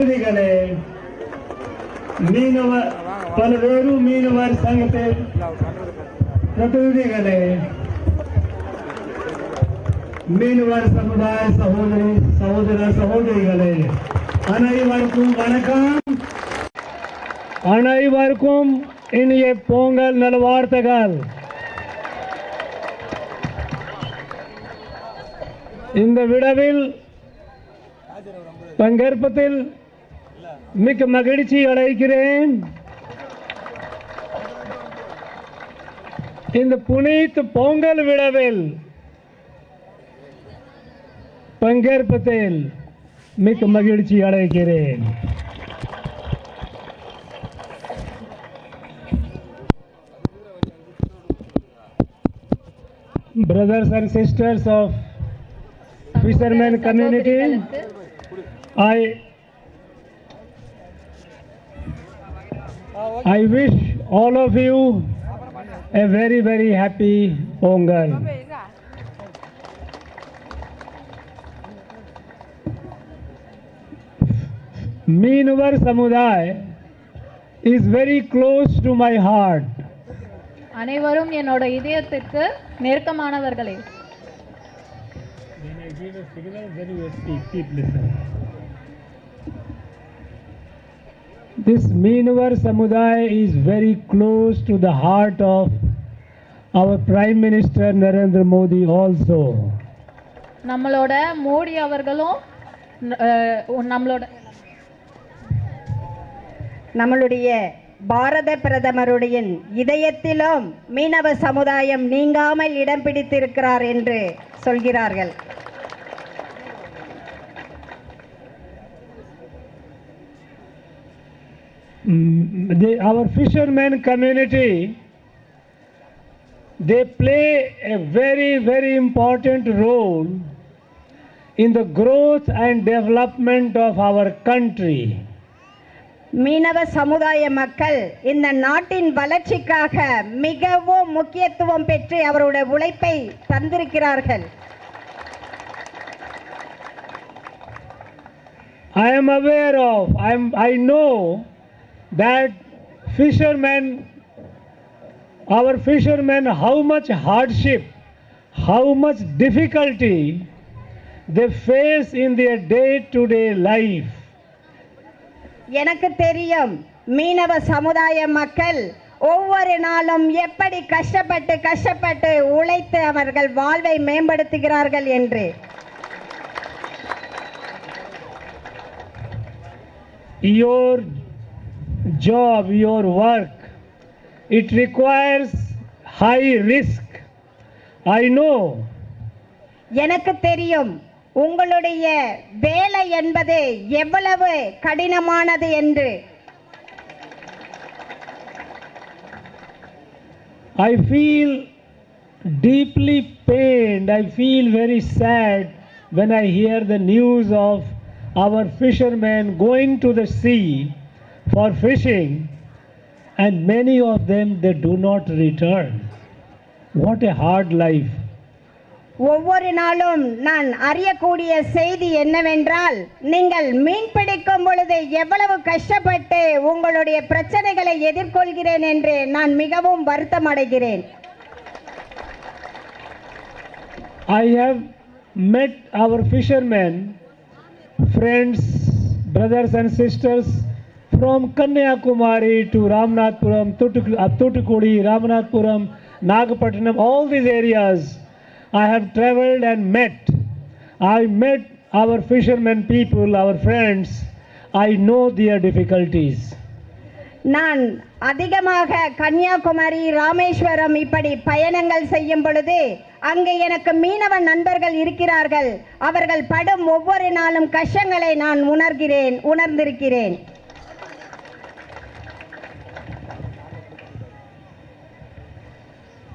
பிரதிநிதிகளே மீனவ பல்வேறு மீனவர் சங்கத்தின் பிரதிநிதிகளே மீனவர் சமுதாய சகோதரி சகோதர சகோதரிகளே அனைவருக்கும் வணக்கம். அனைவருக்கும் இனிய பொங்கல் நல்வாழ்த்துகள். இந்த விடவில் பங்கேற்பதில் மிக்க மகிழ்ச்சி அடைகிறேன். இந்த புனித் பொங்கல் விழாவில் பங்கேற்பதில் மிக்க மகிழ்ச்சி அடைகிறேன். Brothers and sisters of fishermen community I I wish all of you a very very happy Pongal. Meenuvar Samudaya is very close to my heart. அனைவரும் என்னோட இதயத்துக்கு நெருக்கமானவர்களே This Meenuvar Samudaya is very close to the heart of our Prime Minister Narendra Modi also. நம்மளோட மோடி அவர்களும் நம்மளோட நம்மளுடைய பாரத பிரதமருடைய இதயத்திலும் மீனவ சமுதாயம் நீங்காமல் இடம் பிடித்திருக்கிறார் என்று சொல்கிறார்கள் Mm, they, our fishermen community, they play a very, very important role in the growth and development of our country. மீனவ சமுதாய மக்கள் இந்த நாட்டின் வளர்ச்சிக்காக மிகவும் முக்கியத்துவம் பெற்று அவருடைய உழைப்பை தந்திருக்கிறார்கள் I am aware of, I, am, I know that fishermen, our fishermen, how much hardship, how much difficulty they face in their day to day life. எனக்கு தெரியும் மீனவ சமுதாய மக்கள் ஒவ்வொரு நாளும் எப்படி கஷ்டப்பட்டு கஷ்டப்பட்டு உழைத்து அவர்கள் வாழ்வை மேம்படுத்துகிறார்கள் என்று Your job, your work, it requires high risk. I know எனக்கு தெரியும் உங்களுடைய வேலை என்பது எவ்வளவு கடினமானது என்று I feel deeply pained. I feel very sad when I hear the news of our fishermen going to the sea for fishing and many of them they do not return. What a hard life. ஒவ்வொரு நாளும் நான் அறியக்கூடிய செய்தி என்னவென்றால் நீங்கள் மீன் பிடிக்கும் பொழுது எவ்வளவு கஷ்டப்பட்டு உங்களுடைய பிரச்சனைகளை எதிர்கொள்கிறேன் என்று நான் மிகவும் வருத்தம் அடைகிறேன் I have met our fishermen, friends, brothers and sisters from Kanyakumari to Ramnathpuram, Thutuk- uh, Thoothukudi, Ramnathpuram, Nagapattinam, all these areas I have traveled and met. I met our fishermen people, our friends. I know their difficulties. நான் அதிகமாக கன்னியாகுமரி ராமேஸ்வரம் இப்படி பயணங்கள் செய்யும் பொழுது அங்கு எனக்கு மீனவ நண்பர்கள் இருக்கிறார்கள் அவர்கள் படும் ஒவ்வொரு நாளும் கஷ்டங்களை நான் உணர்கிறேன் உணர்ந்திருக்கிறேன்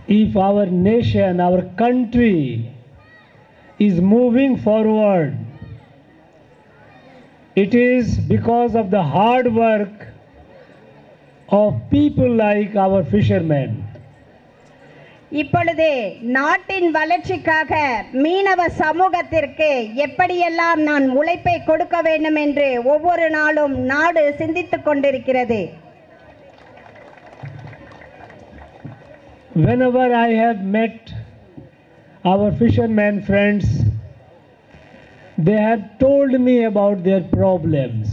if our nation, our country is moving forward, it is because of the hard work of people like our fishermen. இப்பொழுது நாட்டின் வளர்ச்சிக்காக மீனவ சமூகத்திற்கு எப்படியெல்லாம் நான் உழைப்பை கொடுக்க வேண்டும் என்று ஒவ்வொரு நாளும் நாடு சிந்தித்துக் கொண்டிருக்கிறது Whenever I have met our fishermen friends, they have told me about their problems.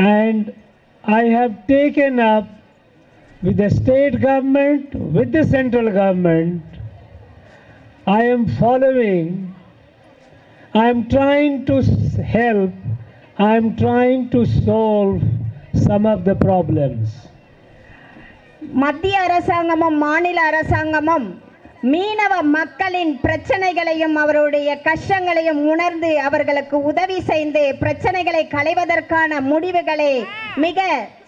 And I have taken up with the state government, with the central government. I am following, I am trying to help, I am trying to solve some of the problems. மத்திய அரசாங்கமும் மாநில அரசாங்கமும் மீனவ மக்களின் பிரச்சனைகளையும் அவருடைய கஷ்டங்களையும் உணர்ந்து அவர்களுக்கு உதவி செய்து பிரச்சனைகளை களைவதற்கான முடிவுகளை மிக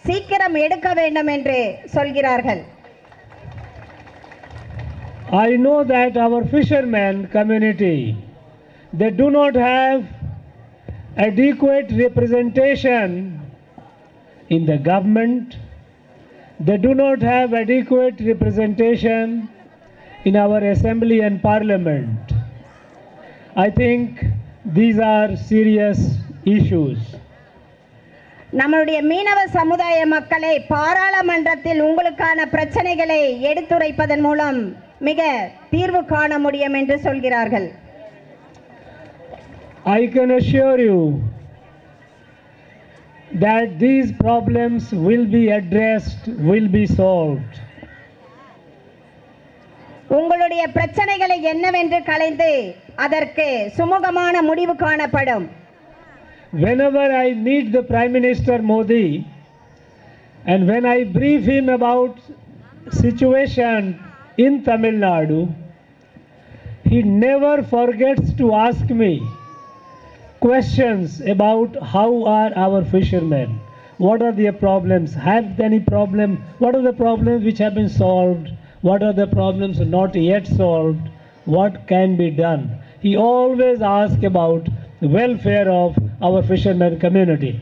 சீக்கிரம் எடுக்க வேண்டும் என்று சொல்கிறார்கள் I know that our fishermen community, they do not have adequate representation in the government. They do not have adequate representation in our assembly and parliament. I think these are serious issues. நம்மளுடைய மீனவ சமுதாய மக்களை பாராளுமன்றத்தில் உங்களுக்கான பிரச்சனைகளை எடுத்துரைப்பதன் மூலம் மிக தீர்வு காண முடியும் என்று சொல்கிறார்கள் I can assure you that these problems will be addressed, will be solved. உங்களுடைய பிரச்சனைகளை என்னவென்று கலைந்து அதற்கு சுமூகமான முடிவு காணப்படும் Whenever I meet the Prime Minister Modi and when I brief him about situation in Tamil Nadu, he never forgets to ask me questions about how are our fishermen, what are their problems, have any problem, what are the problems which have been solved, what are the problems not yet solved, what can be done. He always asks about the welfare of our fishermen community.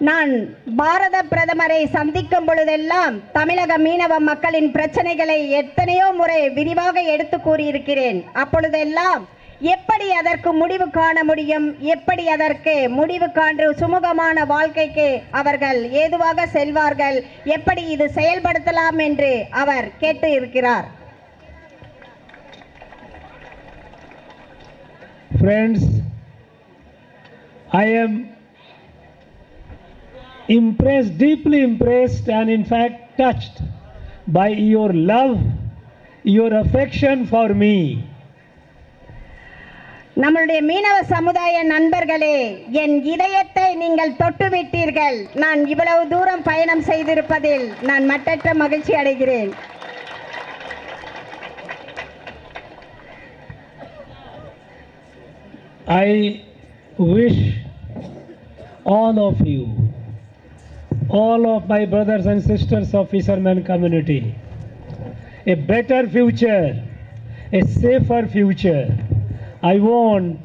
நான் பாரத பிரதமரை சந்திக்கும் பொழுதெல்லாம் தமிழக மீனவ மக்களின் பிரச்சனைகளை எத்தனையோ முறை விரிவாக எடுத்து கூறியிருக்கிறேன் அப்பொழுதெல்லாம் எப்படி அதற்கு முடிவு காண முடியும்? எப்படி அதற்கு முடிவு காண்டு சுமூகமான வாழ்க்கைக்கு அவர்கள் ஏதுவாக செல்வார்கள்? எப்படி இது செயல்படுத்தலாம் என்று அவர் கேட்டு இருக்கிறார். Friends, I am impressed, deeply impressed, and in fact touched by your love, your affection for me. நம்மளுடைய மீனவ சமுதாய நண்பர்களே என் இதயத்தை நீங்கள் தொட்டுவிட்டீர்கள் நான் இவ்வளவு தூரம் பயணம் செய்திருப்பதில் நான் மட்டற்ற மகிழ்ச்சி அடைகிறேன் I wish all of you, all of my brothers and sisters of fishermen community, a better future, a safer future. I want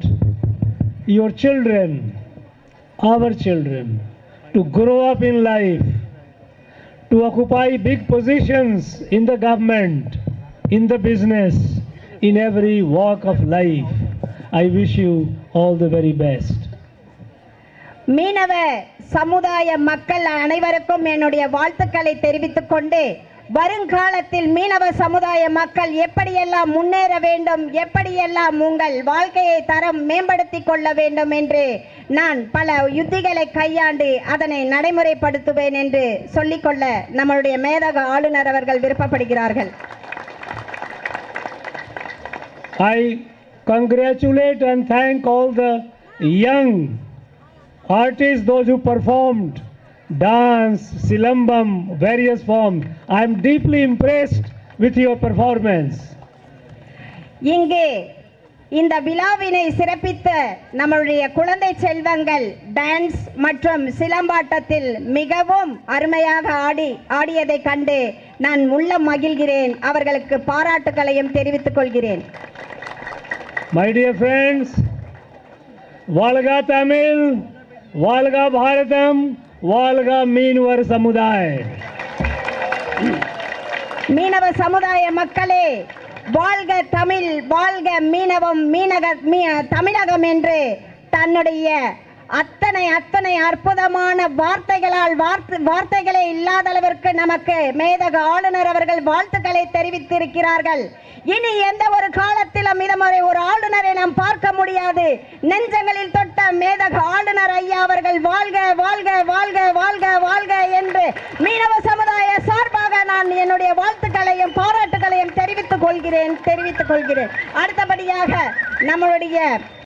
your children, our children, to grow up in life, to occupy big positions in the government, in the business, in every walk of life. I wish you all the very best. மீனவ சமுதாய மக்கள் அனைவருக்கும் என்னுடைய வாழ்த்துக்களை தெரிவித்துக் கொண்டு வருங்காலத்தில் மீனவ சமுதாய மக்கள் எப்படியெல்லாம் முன்னேற வேண்டும் எப்படியெல்லாம் உங்கள் வாழ்க்கையை தரம் மேம்படுத்திக் கொள்ள வேண்டும் என்று நான் பல யுத்திகளை கையாண்டு அதனை நடைமுறைப்படுத்துவேன் என்று சொல்லிக்கொள்ள நம்மளுடைய மேதக ஆளுநர் அவர்கள் விருப்பப்படுகிறார்கள். I congratulate and thank all the young artists, those who performed. Dance, silambam, various forms. I am deeply impressed with your performance. இங்கு இந்த விழாவினை சிறப்பித்த நம்மளுடைய குழந்தை செல்வங்கள் டான்ஸ் மற்றும் சிலம்பாட்டத்தில் மிகவும் அருமையாக ஆடி ஆடியதை கண்டு நான் உள்ளம் மகிழ்கிறேன் அவர்களுக்கு பாராட்டுகளையும் தெரிவித்துக் கொள்கிறேன் My dear friends, Valga Tamil, Valga Bharatam, வாழ்க மீனவர் சமுதாய. மீனவ சமுதாய மக்களே வாழ்க தமிழ் வாழ்க மீனவம் மீனக மீ தமிழகம் என்று தன்னுடைய அத்தனை அத்தனை அற்புதமான வார்த்தைகளால் வார்த்தைகளே இல்லாத அளவிற்கு நமக்கு மேதக ஆளுநர் அவர்கள் வாழ்த்துக்களை தெரிவித்திருக்கிறார்கள். இனி எந்த ஒரு காலத்திலும் இதுமுறை ஒரு ஆளுநரை நாம் பார்க்க முடியாது. நெஞ்சங்களில் தொட்ட மேதக ஆளுநர் ஐயா அவர்கள் வாழ்க வாழ்க வாழ்க வாழ்க வாழ்க என்று மீனவ சமுதாய சார்பாக நான் என்னுடைய வாழ்த்துக்களையும் பாராட்டுகளையும் தெரிவித்துக் கொள்கிறேன் தெரிவித்துக் கொள்கிறேன். அடுத்தபடியாக நம்மளுடைய